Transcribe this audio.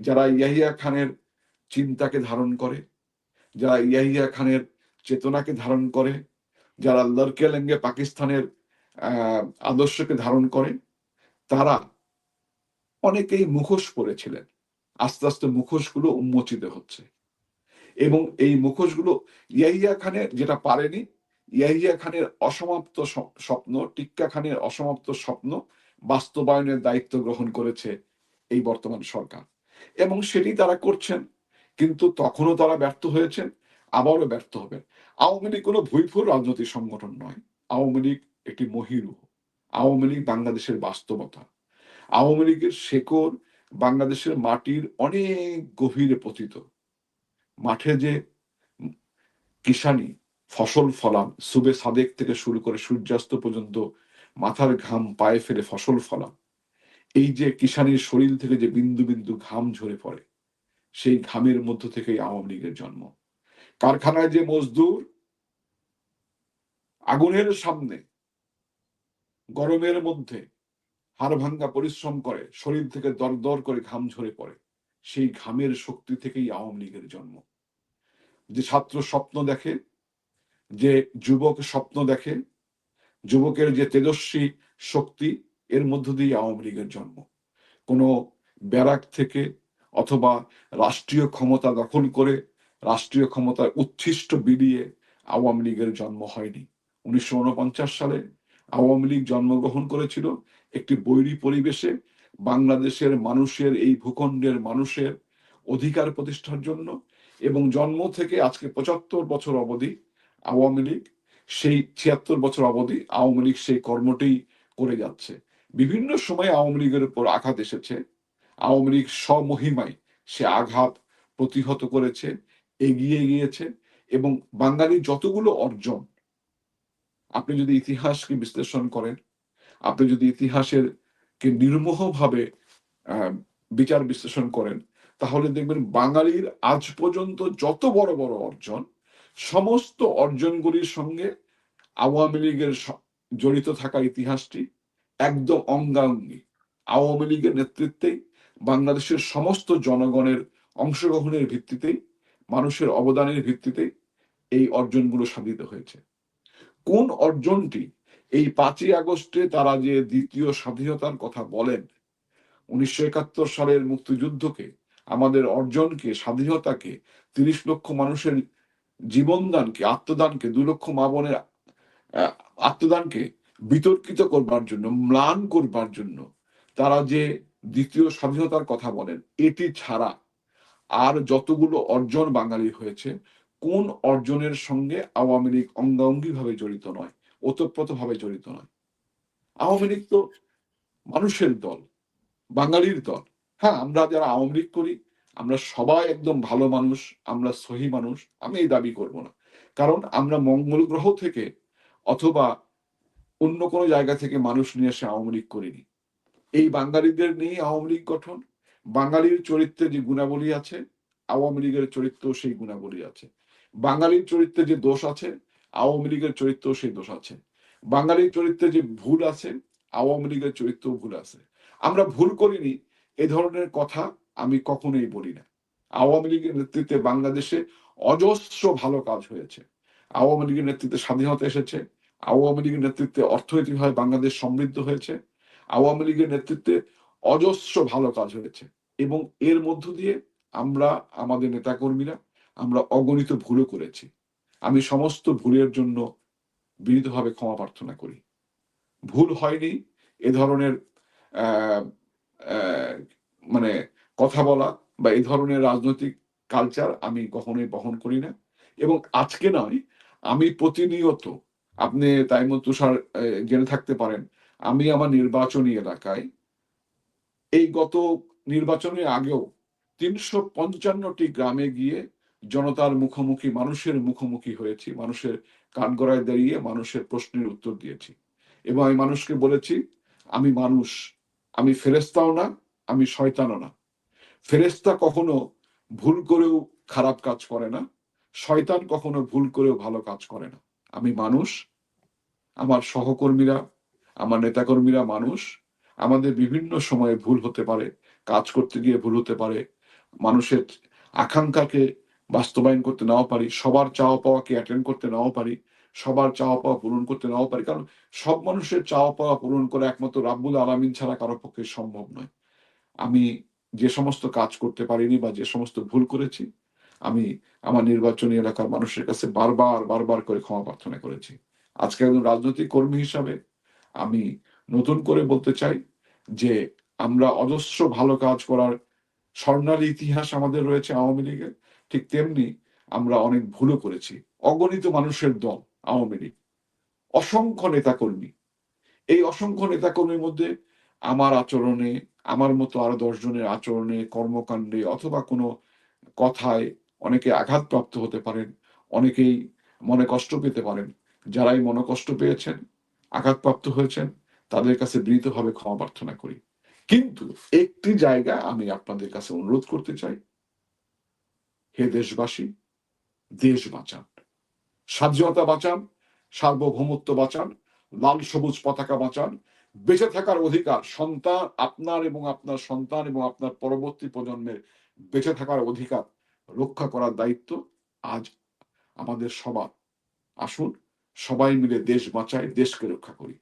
যারা ইয়াহিয়া খানের চিন্তাকে ধারণ করে, যারা ইয়াহিয়া খানের চেতনাকে ধারণ করে, যারা লড়কে লেঙ্গে পাকিস্তানের আদর্শকে ধারণ করে, তারা অনেকেই মুখোশ পরেছিলেন। আস্তে আস্তে মুখোশগুলো উন্মোচিত হচ্ছে। এবং এই মুখোশগুলো ইয়াহিয়া খানের যেটা পারেনি, ইয়াহিয়া খানের অসমাপ্ত স্বপ্ন, টিক্কা খানের অসমাপ্ত স্বপ্ন বাস্তবায়নের দায়িত্ব গ্রহণ করেছে এই বর্তমান সরকার। এবং সেটি তারা করছেন। কিন্তু তখনও তারা ব্যর্থ হয়েছেন, আবারও ব্যর্থ হবেন। আওয়ামী লীগ কোনো ভুইফুর রাজনৈতিক সংগঠন নয়। আওয়ামী লীগ একটি মহিরু আওয়ামী লীগ বাংলাদেশের বাস্তবতা। আওয়ামী লীগের শেকড় বাংলাদেশের মাটির অনেক গভীরে পতিত। মাঠে যে কিষানি ফসল ফলান, সুবে সাদেক থেকে শুরু করে সূর্যাস্ত পর্যন্ত মাথার ঘাম পায়ে ফেলে ফসল ফলান। এই যে কিষানির শরীর থেকে যে বিন্দু বিন্দু ঘাম ঝরে পড়ে, সেই ঘামের মধ্য থেকেই আওয়ামী লীগের জন্ম। কারখানায় যে মজদুর, আগুনের সামনে, গরমের মধ্যে হাড় ভাঙ্গা পরিশ্রম করে, শরীর থেকে দর দর করে ঘাম ঝরে পড়ে, সেই ঘামের শক্তি থেকেই আওয়ামী লীগের জন্ম। যে ছাত্র স্বপ্ন দেখে, যে যুবক স্বপ্ন দেখে, যুবকের যে তেজস্বী শক্তি এর মধ্য দিয়ে আওয়ামী লীগের জন্ম। কোনো ব্যারাক থেকে অথবা রাষ্ট্রীয় ক্ষমতা দখল করে রাষ্ট্রীয় ক্ষমতায় উচ্ছিষ্ট বিলিয়ে আওয়ামী লীগের জন্ম হয়নি। উনিশশো উনপঞ্চাশ সালে আওয়ামী লীগ জন্মগ্রহণ করেছিল একটি বৈরী পরিবেশে বাংলাদেশের মানুষের, এই ভূখণ্ডের মানুষের অধিকার প্রতিষ্ঠার জন্য এবং জন্ম থেকে আজকে পঁচাত্তর বছর অবধি আওয়ামী লীগ, সেই ছিয়াত্তর বছর অবধি আওয়ামী লীগ সেই কর্মটি করে যাচ্ছে। বিভিন্ন সময় আওয়ামী লীগের উপর আঘাত এসেছে। আওয়ামী লীগ স্বমহিমায় সে আঘাত প্রতিহত করেছে, এগিয়ে গিয়েছে এবং বাঙালির যতগুলো অর্জন, আপনি যদি ইতিহাসকে বিশ্লেষণ করেন, আপনি যদি ইতিহাসের কে নির্মোহভাবে বিচার বিশ্লেষণ করেন, তাহলে দেখবেন বাঙালির আজ পর্যন্ত যত বড় বড় অর্জন, সমস্ত অর্জনগুলির সঙ্গে আওয়ামী লীগের জড়িত থাকা ইতিহাসটি একদম অঙ্গাঙ্গি। আওয়ামী লীগের নেতৃত্বেই বাংলাদেশের সমস্ত জনগণের অংশগ্রহণের ভিত্তিতেই, মানুষের অবদানের ভিত্তিতেই এই অর্জনগুলো সাধিত হয়েছে। কোন অর্জনটি এই পাঁচই আগস্টে তারা যে দ্বিতীয় স্বাধীনতার কথা বলেন, উনিশশো একাত্তর সালের মুক্তিযুদ্ধকে, আমাদের অর্জনকে, স্বাধীনতাকে, তিরিশ লক্ষ মানুষের জীবনদানকে, আত্মদানকে, দু লক্ষ মা বোনের আত্মদানকে বিতর্কিত করবার জন্য, ম্লান করবার জন্য তারা যে দ্বিতীয় স্বাধীনতার কথা বলেন, এটি ছাড়া আর যতগুলো অর্জন বাঙালি হয়েছে, কোন অর্জনের সঙ্গে আওয়ামী লীগ অঙ্গাঙ্গি ভাবে জড়িত নয় ওতপ্রোত ভাবে জড়িত নয়। আওয়ামী লীগ তো মানুষের দল, বাঙালির দল। হ্যাঁ আমরা যারা আওয়ামী লীগ করি, আমরা সবাই একদম ভালো মানুষ, আমরা সহি মানুষ, আমি এই দাবি করব না। কারণ আমরা মঙ্গল গ্রহ থেকে অথবা অন্য কোনো জায়গা থেকে মানুষ নিয়ে এসে আওয়ামী লীগ করিনি। এই বাঙালিদের নিয়ে আওয়ামী লীগ গঠন। বাঙালির চরিত্রে যে গুণাবলী আছে, আওয়ামী লীগের চরিত্রেও সেই গুণাবলী আছে। বাঙালির চরিত্রে যে দোষ আছে, আওয়ামী লীগের চরিত্রেও সেই দোষ আছে। বাঙালির চরিত্রে যে ভুল আছে, আওয়ামী লীগের চরিত্রেও ভুল আছে। আমরা ভুল করিনি, এ ধরনের কথা আমি কখনোই বলি না। আওয়ামী লীগের নেতৃত্বে বাংলাদেশে অজস্র ভালো কাজ হয়েছে। আওয়ামী লীগের নেতৃত্বে স্বাধীনতা এসেছে। আওয়ামী লীগের নেতৃত্বে অর্থনৈতিকভাবে বাংলাদেশ সমৃদ্ধ হয়েছে। আওয়ামী লীগের নেতৃত্বে অজস্র ভালো কাজ হয়েছে এবং এর মধ্য দিয়ে আমরা, আমাদের নেতাকর্মীরা, আমরা অগণিত ভুলও করেছি। আমি সমস্ত ভুলের জন্য বিনীতভাবে ক্ষমা প্রার্থনা করি। ভুল হয়নি এ ধরনের মানে কথা বলা বা এই ধরনের রাজনৈতিক কালচার আমি কখনোই বহন করি না। এবং আজকে নয়, আমি প্রতিনিয়ত আপনি তাইমুল তুষার জেনে থাকতে পারেন। আমি আমার নির্বাচনী এলাকায় এই গত নির্বাচনের আগেও তিনশো পঞ্চান্নটি গ্রামে গিয়ে জনতার মুখোমুখি, মানুষের মুখোমুখি হয়েছি, মানুষের কাঠগড়ায় দাঁড়িয়ে মানুষের প্রশ্নের উত্তর দিয়েছি। এবং আমি মানুষকে বলেছি, আমি মানুষ, আমি ফেরেস্তাও না, আমি শয়তানও না। ফেরেস্তা কখনো ভুল করেও খারাপ কাজ করে না, শয়তান কখনো ভুল করেও ভালো কাজ করে না। আমি মানুষ, আমার সহকর্মীরা, আমার নেতাকর্মীরা মানুষ, আমাদের বিভিন্ন সময়ে ভুল হতে পারে, কাজ করতে গিয়ে ভুল হতে পারে, মানুষের আকাঙ্ক্ষাকে বাস্তবায়ন করতে নাও পারি, সবার চাওয়া পাওয়াকে অ্যাটেন্ড করতে নাও পারি, সবার চাওয়া পাওয়া পূরণ করতে নাও পারি, কারণ সব মানুষের চাওয়া পাওয়া পূরণ করা একমাত্র রাব্বুল আলামিন ছাড়া কারও পক্ষে সম্ভব নয়। আমি যে সমস্ত কাজ করতে পারিনি বা যে সমস্ত ভুল করেছি আমি আমার নির্বাচনী এলাকার মানুষের কাছে বারবার বারবার করে ক্ষমা প্রার্থনা করেছি। আজকে একজন রাজনৈতিক কর্মী হিসাবে আমি নতুন করে বলতে চাই যে আমরা অজস্র ভালো কাজ করার স্বর্ণালী ইতিহাস আমাদের রয়েছে আওয়ামী লীগের। ঠিক তেমনি আমরা অনেক ভুলও করেছি। অগণিত মানুষের দল আওয়ামী লীগ। অসংখ্য নেতাকর্মী। এই অসংখ্য নেতাকর্মীর মধ্যে আমার আচরণে, আমার মতো আরও দশ জনের আচরণে, কর্মকাণ্ডে অথবা কোনো কথায় অনেকে আঘাতপ্রাপ্ত হতে পারেন, অনেকেই মনে কষ্ট পেতে পারেন। যারাই মনে কষ্ট পেয়েছেন, আঘাতপ্রাপ্ত হয়েছেন, তাদের কাছে বিনীতভাবে ক্ষমা প্রার্থনা করি। কিন্তু একটি জায়গা আমি আপনাদের কাছে অনুরোধ করতে চাই। হে দেশবাসী, দেশ বাঁচান, স্বাধীনতা বাঁচান, সার্বভৌমত্ব বাঁচান, লাল সবুজ পতাকা বাঁচান, বেঁচে থাকার অধিকার সন্তান, আপনার এবং আপনার সন্তান এবং আপনার পরবর্তী প্রজন্মের বেঁচে থাকার অধিকার রক্ষা করার দায়িত্ব আজ আমাদের সবার। আসুন সবাই মিলে দেশ বাঁচায় দেশকে রক্ষা করি।